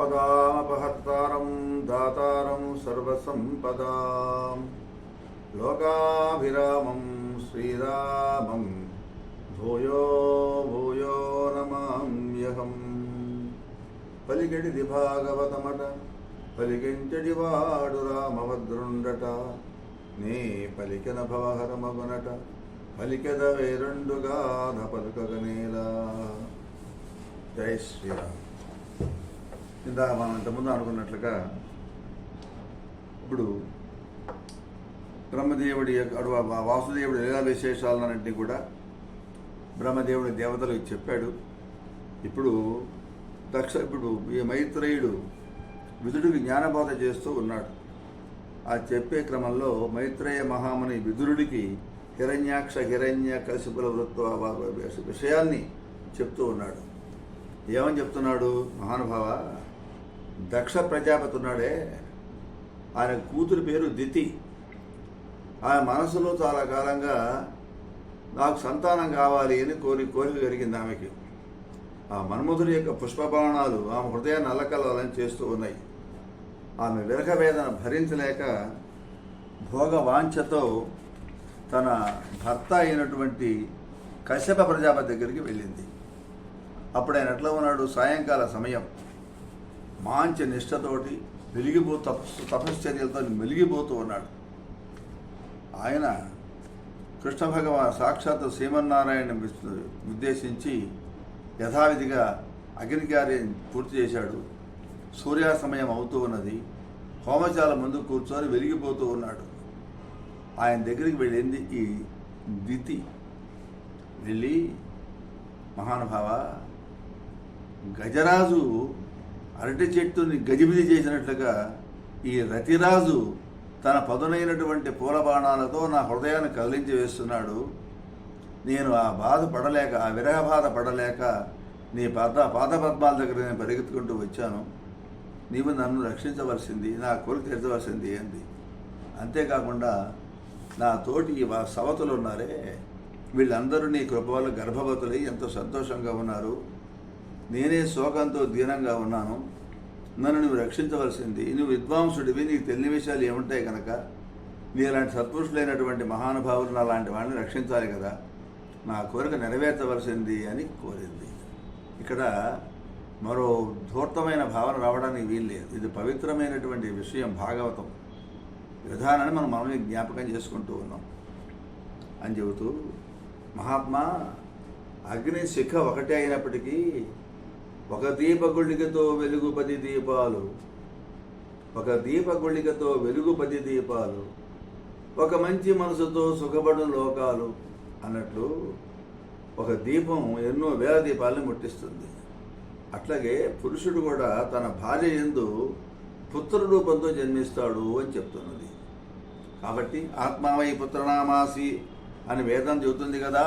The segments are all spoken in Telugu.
ఆపదామపహర్తారం దాతారం సర్వసంపదాం. లోకాభిరామం శ్రీరామం భూయో భూయో నమామ్యహం పలికెడిది భాగవతమట పలికించడి వాడు రామభద్రుండట నీ పలికిన భవహరమగునట పలికెద వేరుండుగాధ పలుకగనేలా జై శ్రీరామ్. ఇందాక మనం ఇంతకుముందు అనుకున్నట్లుగా ఇప్పుడు బ్రహ్మదేవుడి వాసుదేవుడు అడు వా- లీలా విశేషాలన్నింటినీ కూడా బ్రహ్మదేవుడి దేవతలకు చెప్పాడు. ఇప్పుడు దక్ష ఇప్పుడు ఈ మైత్రేయుడు విదుడికి జ్ఞానబోధ చేస్తూ ఉన్నాడు. ఆ చెప్పే క్రమంలో మైత్రేయ మహాముని విదురుడికి హిరణ్యాక్ష హిరణ్య కశిపుల వృత్వ విషయాన్ని చెప్తూ ఉన్నాడు. ఏమని చెప్తున్నాడు? మహానుభావ దక్ష ప్రజాపతి ఉన్నాడే. ఆయన కూతురి పేరు దితి. ఆయన మనసులో చాలా కాలంగా నాకు సంతానం కావాలి అని కోరి కోరిక కలిగింది ఆమెకి. ఆ మన్మధుడి యొక్క పుష్పబాణాలు ఆమె హృదయాన్ని అల్లకల్లాలని చేస్తూ ఉన్నాయి. ఆమె విరహ వేదన భరించలేక భోగ వాంఛతో తన భర్త అయినటువంటి కశ్యప ప్రజాపతి దగ్గరికి వెళ్ళింది. అప్పుడు ఆయన ఎట్లా ఉన్నాడు? సాయంకాల సమయం. మంచి నిష్ఠతోటి వెలిగిపో తపస్సు తపశ్చర్యలతో మెలిగిపోతూ ఉన్నాడు. ఆయన కృష్ణ భగవాన్ సాక్షాత్ శ్రీమన్నారాయణ ఉద్దేశించి యథావిధిగా అగ్నికార్యం పూర్తి చేశాడు. సూర్యాస్తమయం అవుతూ ఉన్నది. హోమశాల ముందు కూర్చొని వెలిగిపోతూ ఉన్నాడు. ఆయన దగ్గరికి వెళ్ళింది ఈ దితి. వెళ్ళి మహానుభావ గజరాజు అరటి చెట్టుని గజిబిజి చేసినట్లుగా ఈ రతిరాజు తన పదునైనటువంటి పూల బాణాలతో నా హృదయాన్ని కదిలించి వేస్తున్నాడు. నేను ఆ బాధ పడలేక ఆ విరహ బాధ పడలేక నీ పాద పాద పద్మాల దగ్గర నేను పరిగెత్తుకుంటూ వచ్చాను. నీవు నన్ను రక్షించవలసింది నా కోరిక తీర్చవలసింది అంది అంతేకాకుండా నా తోటి సవతులు ఉన్నారే. వీళ్ళందరూ నీ కృప వల్ల గర్భవతులై ఎంతో సంతోషంగా ఉన్నారు. నేనే శోకంతో దీనంగా ఉన్నాను. నన్ను నువ్వు రక్షించవలసింది నువ్వు విద్వాంసుడివి నీకు తెలియని విషయాలు ఏముంటాయి కనుక నీ అలాంటి సత్పురుషులైనటువంటి మహానుభావులు నా లాంటి వాళ్ళని రక్షించాలి కదా. నా కోరిక నెరవేర్చవలసింది అని కోరింది. ఇక్కడ మరో ధూర్తమైన భావన రావడానికి వీల్లేదు ఇది పవిత్రమైనటువంటి విషయం భాగవతం. విధానాన్ని మనం మనమే జ్ఞాపకం చేసుకుంటూ ఉన్నాం. అని చెబుతూ మహాత్మా అగ్ని శిఖ ఒకటే అయినప్పటికీ ఒక దీపగుళికతో వెలుగు పది దీపాలు ఒక దీపగుళికతో వెలుగు పది దీపాలు ఒక మంచి మనసుతో సుఖపడు లోకాలు అన్నట్లు ఒక దీపం ఎన్నో వేల దీపాలను ముట్టిస్తుంది. అట్లాగే పురుషుడు కూడా తన భార్య ఎందు పుత్ర రూపంతో జన్మిస్తాడు అని చెప్తున్నది. కాబట్టి ఆత్మావై పుత్రనామాసి అని వేదం చెబుతుంది కదా.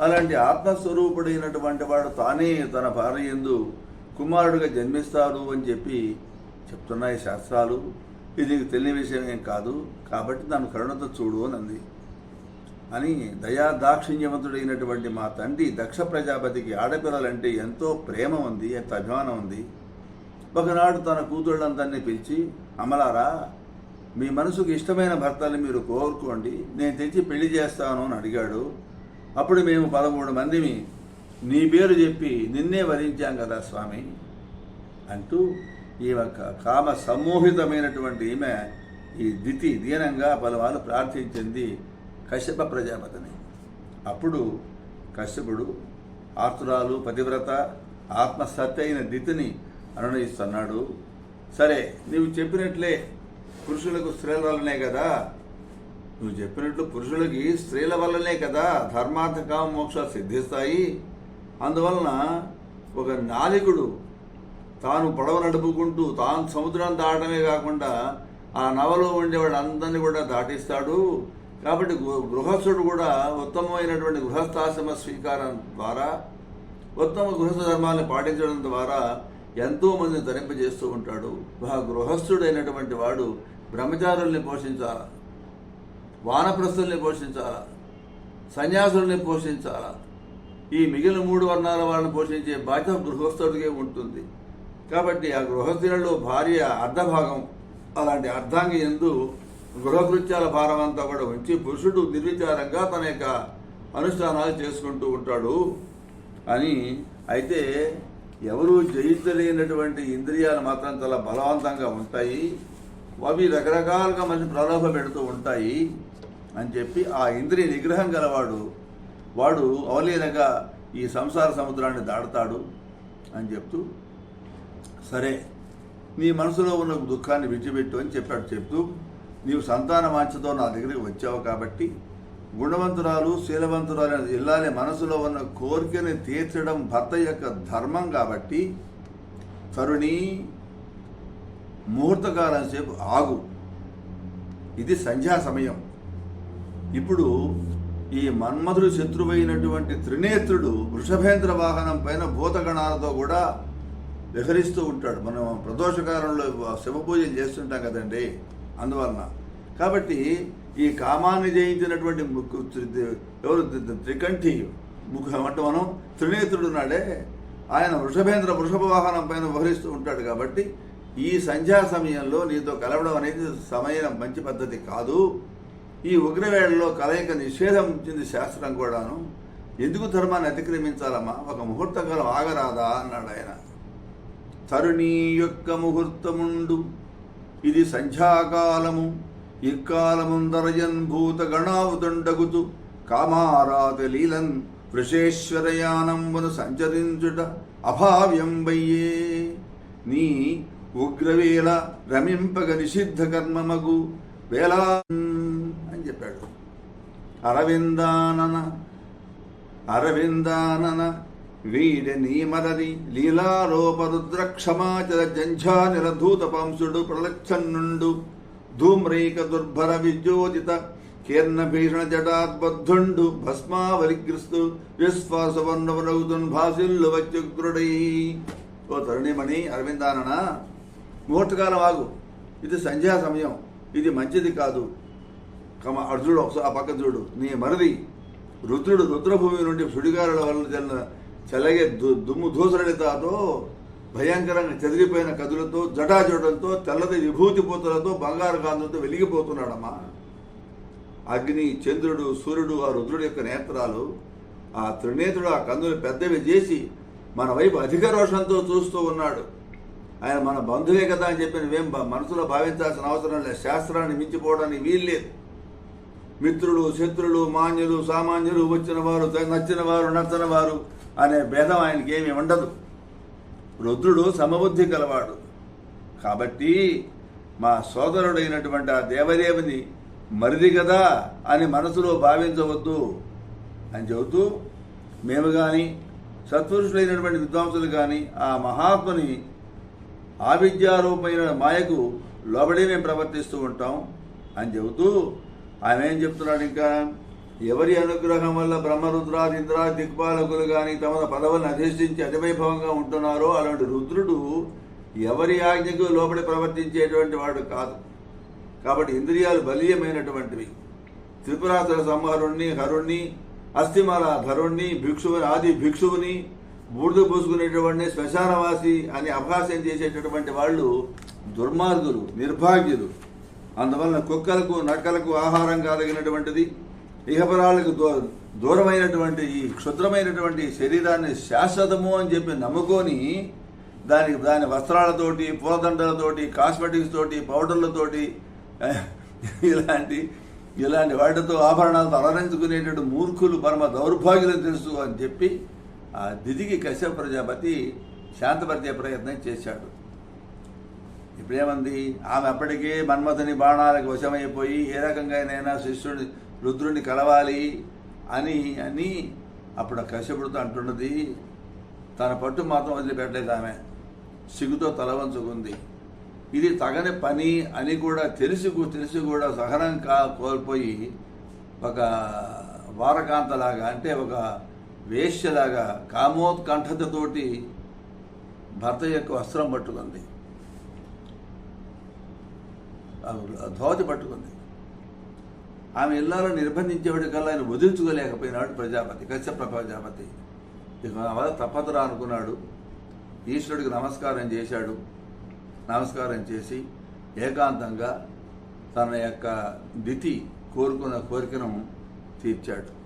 అలాంటి ఆత్మస్వరూపుడైనటువంటి వాడు తానే తన భార్య ఎందు కుమారుడిగా జన్మిస్తాడు అని చెప్పి చెప్తున్నాయి శాస్త్రాలు. ఇది తెలియని విషయం ఏం కాదు. కాబట్టి నన్ను కరుణతో చూడు అని అంది. అని దయా దాక్షిణ్యవంతుడైనటువంటి మా తండ్రి దక్ష ప్రజాపతికి ఆడపిల్లలంటే ఎంతో ప్రేమ ఉంది ఎంత అభిమానం ఉంది. ఒకనాడు తన కూతుళ్ళందరినీ పిలిచి అమలారా మీ మనసుకు ఇష్టమైన భర్తని మీరు కోరుకోండి. నేను తెచ్చి పెళ్ళి చేస్తాను అని అడిగాడు. అప్పుడు మేము పదమూడు మందిమి నీ పేరు చెప్పి నిన్నే వరించాం కదా స్వామి అంటూ ఈ యొక్క కామ సమ్మోహితమైనటువంటి ఈమె ఈ దితి దీనంగా పలువారు ప్రార్థించింది కశ్యప ప్రజాపతిని. అప్పుడు కశ్యపుడు ఆతురాలు పతివ్రత ఆత్మసత్య అయిన దితిని అనునయిస్తున్నాడు. సరే నీవు చెప్పినట్లే పురుషులకు స్త్రీలనే కదా నువ్వు చెప్పినట్లు పురుషులకి స్త్రీల వల్లనే కదా ధర్మార్థ కామ మోక్షాలు సిద్ధిస్తాయి. అందువలన ఒక నాలికుడు తాను పడవ నడుపుకుంటూ తాను సముద్రాన్ని దాటమే కాకుండా ఆ నవలో ఉండే వాళ్ళందరినీ కూడా దాటిస్తాడు. కాబట్టి గృహస్థుడు కూడా ఉత్తమమైనటువంటి గృహస్థాశ్రమ స్వీకారం ద్వారా ఉత్తమ గృహస్థ ధర్మాన్ని పాటించడం ద్వారా ఎంతో మందిని ధరింపజేస్తూ ఉంటాడు. ఆ గృహస్థుడైనటువంటి వాడు బ్రహ్మచారుల్ని పోషించాలి? వానప్రస్థుల్ని పోషించాలా? సన్యాసుల్ని పోషించాలా? ఈ మిగిలిన మూడు వర్ణాల వాళ్ళని పోషించే బాధ్యత గృహస్థుడికే ఉంటుంది. కాబట్టి ఆ గృహస్థులలో భార్య అర్ధభాగం అలాంటి అర్ధాంగి ఎందు గృహకృత్యాల భారం అంతా కూడా ఉంచి పురుషుడు నిర్విచారంగా తన యొక్క అనుష్ఠానాలు చేసుకుంటూ ఉంటాడు అని అయితే ఎవరు జయించలేనటువంటి ఇంద్రియాలు మాత్రం చాలా బలవంతంగా ఉంటాయి. అవి రకరకాలుగా మంచి ప్రలోభ పెడుతూ ఉంటాయి. అని చెప్పి ఆ ఇంద్రియ నిగ్రహం గలవాడు వాడు అవలీనగా ఈ సంసార సముద్రాన్ని దాడతాడు అని చెప్తూ సరే నీ మనసులో ఉన్న దుఃఖాన్ని విడిచిపెట్టు అని చెప్పాడు. చెప్తూ నీవు సంతాన వాంఛతో నా దగ్గరికి వచ్చావు కాబట్టి గుణవంతురాలు శీలవంతురాలు ఇల్లాలి మనసులో ఉన్న కోరికని తీర్చడం భర్త యొక్క ధర్మం కాబట్టి తరుణి ముహూర్తకాలం సేపు ఆగు. ఇది సంధ్యా సమయం. ఇప్పుడు ఈ మన్మధుడు శత్రువైనటువంటి త్రినేత్రుడు వృషభేంద్ర వాహనం పైన భూతగణాలతో కూడా విహరిస్తూ ఉంటాడు. మనం ప్రదోషకాలంలో శివ పూజలు చేస్తుంటాం కదండి. అందువలన కాబట్టి ఈ కామాన్ని జయించినటువంటి ఎవరు? త్రికంఠి ముఖం అంటే మనం త్రినేత్రుడు నాడే ఆయన వృషభేంద్ర వృషభ వాహనం పైన విహరిస్తూ ఉంటాడు కాబట్టి ఈ సంధ్యా సమయంలో నీతో కలవడం అనేది సమయం మంచి పద్ధతి కాదు. ఈ ఉగ్రవేళలో కలయిక నిషేధం ఇచ్చింది శాస్త్రం కూడాను ఎందుకు ధర్మాన్ని అతిక్రమించాలమ్మా? ఒక ముహూర్తకాలం ఆగరాదా? అన్నాడు ఆయన. తరుణీ యొక్క ముహూర్తముండు. ఇది సంధ్యాకాలము. ఇక్కాలముందరయన్ భూత గణావుదండగుతు కామారాత లీలన్ వృషేశ్వరయానంబును సంచరించుట అభావ్యం వయ్యే నీ ఉగ్రవేళ రమింపగ నిషిద్ధ కర్మమగు. వేళా అరవిందానన అరవిందానన వీడి నీమరది లీలారోప జంఝానిరధూత పాంసుడు నిరధూత పంసుడు దుర్భర విద్యోజిత కీర్ణ భీషణ జటాద్బద్ధుండు. భస్మావరిగ్రస్తు విశ్వాసవర్ణవరగుతున్ భాసిల్లు వచ్చుగ్రుడై ఓ తరుణిమణి అరవిందానన ముహూర్తకాలం ఆగు. ఇది సంధ్యా సమయం. ఇది మంచిది కాదు. కమ అర్జునుడు ఒకసారి ఆ పక్క చూడు. నీ మరది రుద్రుడు రుద్రభూమి నుండి సుడిగారుల వలన చెల్ల చెలగే దు- దుమ్ము దూసరడితాతో భయంకరంగా చెదిరిపోయిన కదులతో జటాజోటంతో తెల్లది విభూతి పూతలతో బంగారు కాంతులతో వెలిగిపోతున్నాడమ్మా. అగ్ని చంద్రుడు సూర్యుడు ఆ రుద్రుడి యొక్క నేత్రాలు ఆ త్రినేత్రుడు ఆ కందులు పెద్దవి చేసి మన వైపు అధిక రోషంతో చూస్తూ ఉన్నాడు. ఆయన మన బంధువే కదా అని చెప్పి నువ్వేం మనసులో భావించాల్సిన అవసరం లేదు. శాస్త్రాన్ని మించిపోవడానికి వీల్లేదు మిత్రులు శత్రులు మాన్యులు సామాన్యులు వచ్చిన వారు నచ్చిన వారు నచ్చని వారు అనే భేదం ఆయనకి ఏమి ఉండదు. రుద్రుడు సమబుద్ధి కలవాడు. కాబట్టి మా సోదరుడైనటువంటి ఆ దేవదేవిని మరిది కదా అని మనసులో భావించవద్దు అని చెబుతూ మేము కానీ సత్పురుషులైనటువంటి విద్వాంసులు కానీ ఆ మహాత్ముని ఆవిద్యారూపమైన మాయకు లోబడి మేము ప్రవర్తిస్తూ ఉంటాం అని చెబుతూ ఆయన ఏం చెప్తున్నాడు ఇంకా? ఎవరి అనుగ్రహం వల్ల బ్రహ్మరుద్రాది ఇంద్రా దిక్పాలకులు కానీ తమ పదవులను అధిష్ఠించి అతివైభవంగా ఉంటున్నారో అలాంటి రుద్రుడు ఎవరి ఆజ్ఞకు లోపలి ప్రవర్తించేటువంటి వాడు కాదు. కాబట్టి ఇంద్రియాలు బలీయమైనటువంటివి. త్రిపురాసుర సంహారుణ్ణి హరుణ్ణి అస్థిమల ధరుణ్ణి భిక్షువుని ఆది భిక్షువుని బూడిద పూసుకునేటువంటి శ్మశానవాసి అని అభాసం చేసేటటువంటి వాళ్ళు దుర్మార్గులు నిర్భాగ్యులు. అందువలన కుక్కలకు నక్కలకు ఆహారం కాదగినటువంటిది ఇహపరాలకు దూ దూరమైనటువంటి ఈ క్షుద్రమైనటువంటి శరీరాన్ని శాశ్వతము అని చెప్పి నమ్ముకొని దానికి దాని వస్త్రాలతోటి పూలదండలతోటి కాస్మెటిక్స్ తోటి పౌడర్లతోటి ఇలాంటి ఇలాంటి వాటితో ఆభరణాలతో అలరించుకునేటువంటి మూర్ఖులు పరమ దౌర్భాగ్యులు తెలుసు అని చెప్పి ఆ దిదికి కశ్యప ప్రజాపతి శాంతపరిచే ప్రయత్నం చేశాడు. ఇప్పుడేమంది? ఆమె అప్పటికే మన్మథుని బాణాలకు వశమైపోయి ఏ రకంగానైనా శిష్యుడి రుద్రుని కలవాలి అని అని అప్పుడు కశ్యపుడితో అంటున్నది తన పట్టు మాత్రం వదిలిపెట్టలేదు ఆమె. సిగ్గుతో తల వంచుకుంది. ఇది తగని పని అని కూడా తెలిసి తెలిసి కూడా సహనం కా కోల్పోయి ఒక వారకాంతలాగా అంటే ఒక వేశ్యలాగా కామోత్కంఠతతోటి భర్త యొక్క వస్త్రం పట్టుకుంది. ఆ ధోతి పట్టుకుంది. ఆమె ఇల్లాలో నిర్బంధించేవాడి కల్లా ఆయన వదిలించుకోలేకపోయినాడు ప్రజాపతి కశ్యప ప్రజాపతి. ఇక తప్పదురా అనుకున్నాడు. ఈశ్వరుడికి నమస్కారం చేశాడు. నమస్కారం చేసి ఏకాంతంగా తన యొక్క దితి కోరుకున్న కోరికను తీర్చాడు.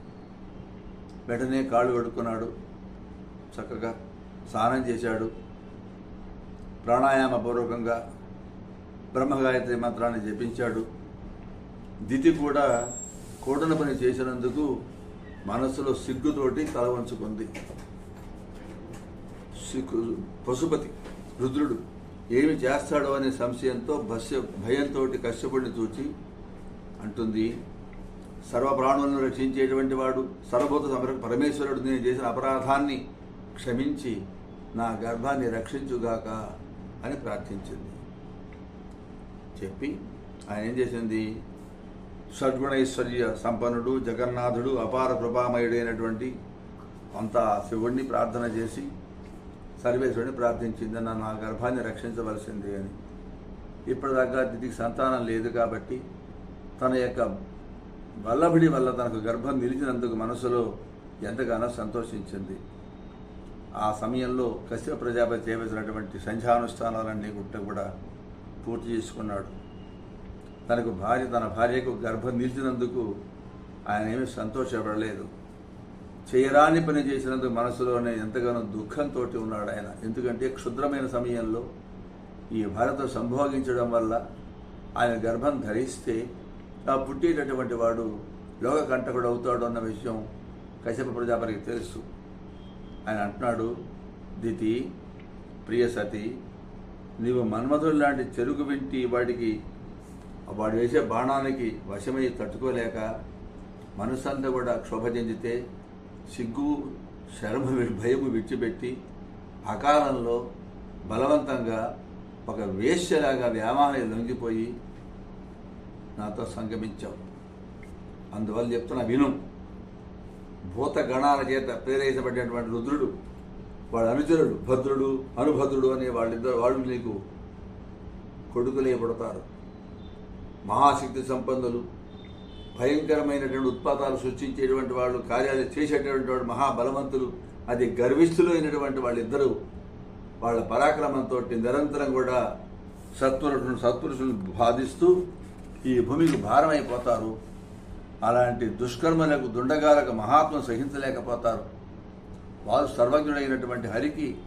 వెంటనే కాళ్ళు కడుక్కున్నాడు. చక్కగా స్నానం చేశాడు. ప్రాణాయామ పూర్వకంగా బ్రహ్మగాయత్రి మంత్రాన్ని జపించాడు. దితి కూడా కూడన పని చేసినందుకు మనస్సులో సిగ్గుతోటి తల వంచుకుంది. సిగ్గు పశుపతి రుద్రుడు ఏమి చేస్తాడో అనే సంశయంతో భస్య భయంతో కష్టపడి చూచి అంటుంది సర్వ ప్రాణులను రక్షించేటువంటి వాడు సర్వభూత సమర పరమేశ్వరుడు నేను చేసిన అపరాధాన్ని క్షమించి నా గర్భాన్ని రక్షించుగాక అని ప్రార్థించింది. చెప్పి ఆయన ఏం చేసింది? షడ్గుణైశ్వర్య సంపన్నుడు జగన్నాథుడు అపార కృపామయుడైనటువంటి అంత శివుణ్ణి ప్రార్థన చేసి సర్వేశ్వరుని ప్రార్థించింది నన్ను నా గర్భాన్ని రక్షించవలసింది అని. ఇప్పటిదాకా దీనికి సంతానం లేదు కాబట్టి తన యొక్క వల్లభుడి వల్ల తనకు గర్భం నిలిచినందుకు మనసులో ఎంతగానో సంతోషించింది. ఆ సమయంలో కశ్యప ప్రజాపతి చేయవలసినటువంటి సంధ్యానుష్ఠానాలన్నీ గుట్ట కూడా పూర్తి చేసుకున్నాడు. తనకు భార్య తన భార్యకు గర్భం నిలిచినందుకు ఆయన ఏమీ సంతోషపడలేదు. చేయరాని పని చేసినందుకు మనసులోనే ఎంతగానో దుఃఖంతో ఉన్నాడు ఆయన. ఎందుకంటే క్షుద్రమైన సమయంలో ఈ భారత సంభోగించడం వల్ల ఆయన గర్భం ధరిస్తే ఆ పుట్టేటటువంటి వాడు లోక కంటకుడు అవుతాడు అన్న విషయం కశ్యప ప్రజాపతికి తెలుసు. ఆయన అంటున్నాడు దితి ప్రియ సతి నీవు మన్మధుడు లాంటి చెరుకు వింటి వాడికి వాడు వేసే బాణానికి వశమై తట్టుకోలేక మనసంతా కూడా క్షోభ చెందితే సిగ్గు శరమ భయము విడిచిపెట్టి అకాలంలో బలవంతంగా ఒక వేశ్యలాగా వ్యామాన్ని లొంగిపోయి నాతో సంగమించావు. అందువల్ల చెప్తున్నా విను. భూతగణాల చేత ప్రేరేసబడినటువంటి రుద్రుడు వాడు అనుచరుడు భద్రుడు అనుభద్రుడు అనే వాళ్ళిద్దరు వాళ్ళు నీకు కొడుకులే మహాశక్తి సంపన్నులు భయంకరమైనటువంటి ఉత్పాతాలు సృష్టించేటువంటి వాళ్ళు కార్యాలు చేసేటటువంటి వాడు మహాబలవంతులు అది గర్విష్ఠులు అయినటువంటి వాళ్ళిద్దరూ వాళ్ళ పరాక్రమంతో నిరంతరం కూడా సత్పురుషులను సత్పురుషులను బాధిస్తూ ఈ భూమికి భారమైపోతారు. అలాంటి దుష్కర్మలకు దుండగాలకు మహాత్మ సహించలేకపోతారు. వారు సర్వజ్ఞుడైనటువంటి హరికి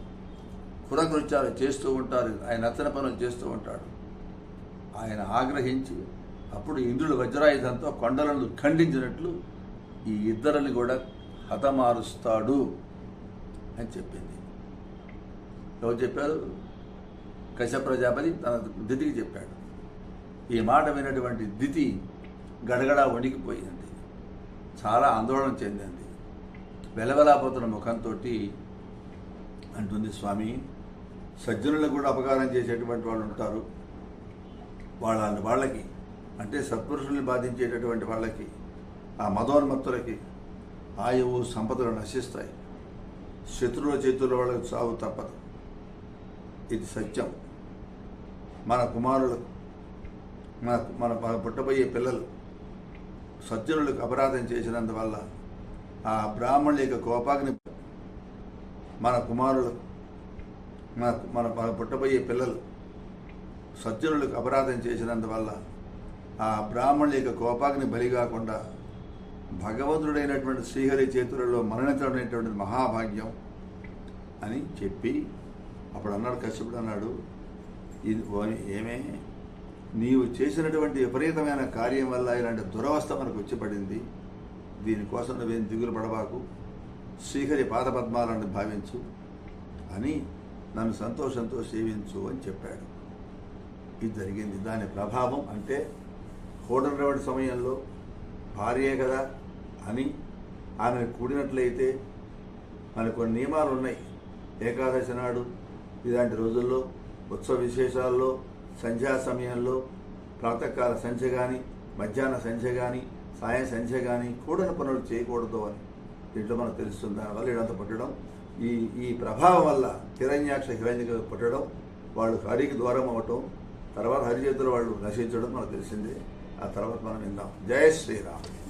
కురకృత్యాలు చేస్తూ ఉంటారు. ఆయన నచ్చన పనులు చేస్తూ ఉంటాడు. ఆయన ఆగ్రహించి అప్పుడు ఇంద్రుడు వజ్రాయుధంతో కొండలను ఖండించినట్లు ఈ ఇద్దరిని కూడా హతమారుస్తాడు అని చెప్పింది. ఎవరు చెప్పారు? కశ్య ప్రజాపతి తన దితికి చెప్పాడు. ఈ మాట వినటువంటి దితి గడగడా వణికిపోయింది. చాలా ఆందోళన చెందింది. వెలవెలాపోతున్న ముఖంతో అంటుంది స్వామి. సజ్జనులకు కూడా అపకారం చేసేటువంటి వాళ్ళు ఉంటారు. వాళ్ళ వాళ్ళకి అంటే సత్పురుషుల్ని బాధించేటటువంటి వాళ్ళకి ఆ మదోన్మత్తులకి ఆయువు సంపదలు నశిస్తాయి. శత్రువుల చేతుల వాళ్ళకి సాగు తప్పదు. ఇది సత్యం. మన కుమారులకు మన మన మన పుట్టబోయే పిల్లలు సజ్జనులకు అపరాధం చేసినందువల్ల ఆ బ్రాహ్మణుల యొక్క కోపాగ్ని మన కుమారులు మన మన మన పుట్టబోయే పిల్లలు సజ్జనులకు అపరాధం చేసినందువల్ల ఆ బ్రాహ్మణుల యొక్క కోపాగ్ని బలి కాకుండా భగవంతుడైనటువంటి శ్రీహరి చేతులలో మరణించడమైనటువంటి మహాభాగ్యం అని చెప్పి అప్పుడు అన్నాడు కశ్యపుడు అన్నాడు ఇది ఓ- ఏమే? నీవు చేసినటువంటి విపరీతమైన కార్యం వల్ల ఇలాంటి దురవస్థ మనకు వచ్చి పడింది. దీనికోసం నువ్వేం దిగులు పడబాకు? శ్రీహరి పాదపద్మాలను భావించు అని నన్ను సంతోషంతో సేవించు అని చెప్పాడు. ఇది జరిగింది. దాని ప్రభావం అంటే కూడనటువంటి సమయంలో భార్యే కదా అని ఆమె కూడినట్లయితే మన కొన్ని నియమాలు ఉన్నాయి. ఏకాదశి నాడు ఇలాంటి రోజుల్లో ఉత్సవ విశేషాల్లో సంధ్యా సమయంలో ప్రాతకాల సంధ్య కానీ మధ్యాహ్న సంధ్య కానీ సాయం సంధ్య కానీ కూడని పనులు చేయకూడదు అని దీంట్లో మనకు తెలుస్తుంది. దానివల్ల ఇదంతా పుట్టడం ఈ ఈ ప్రభావం వల్ల హిరణ్యాక్ష హిరణ్య పుట్టడం వాళ్ళు హరికి దూరం అవ్వటం తర్వాత హరి వాళ్ళు నశించడం మనకు తెలిసిందే. ఆ తర్వాత మనం విందాం. జయ శ్రీరామ్.